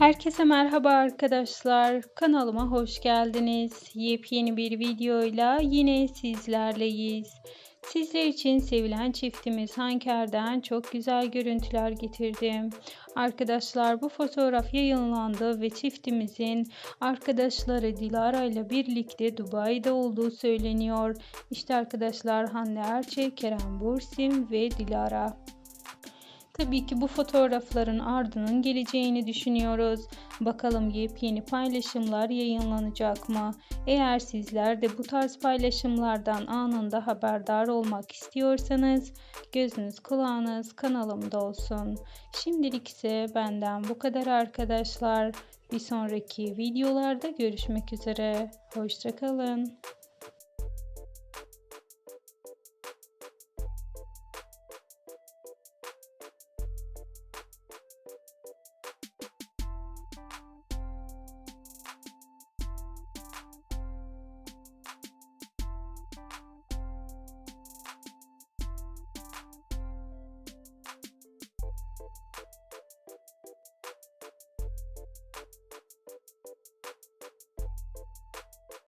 Herkese merhaba arkadaşlar. Kanalıma hoş geldiniz. Yepyeni bir videoyla yine sizlerleyiz. Sizler için sevilen çiftimiz Hanker'den çok güzel görüntüler getirdim. Arkadaşlar bu fotoğraf yayınlandı ve çiftimizin arkadaşları Dilara ile birlikte Dubai'de olduğu söyleniyor. İşte arkadaşlar Hande Erçel, Kerem Bursim ve Dilara. Tabii ki bu fotoğrafların ardının geleceğini düşünüyoruz. Bakalım yepyeni paylaşımlar yayınlanacak mı? Eğer sizler de bu tarz paylaşımlardan anında haberdar olmak istiyorsanız gözünüz kulağınız kanalımda olsun. Şimdilik ise benden bu kadar arkadaşlar. Bir sonraki videolarda görüşmek üzere. Hoşçakalın.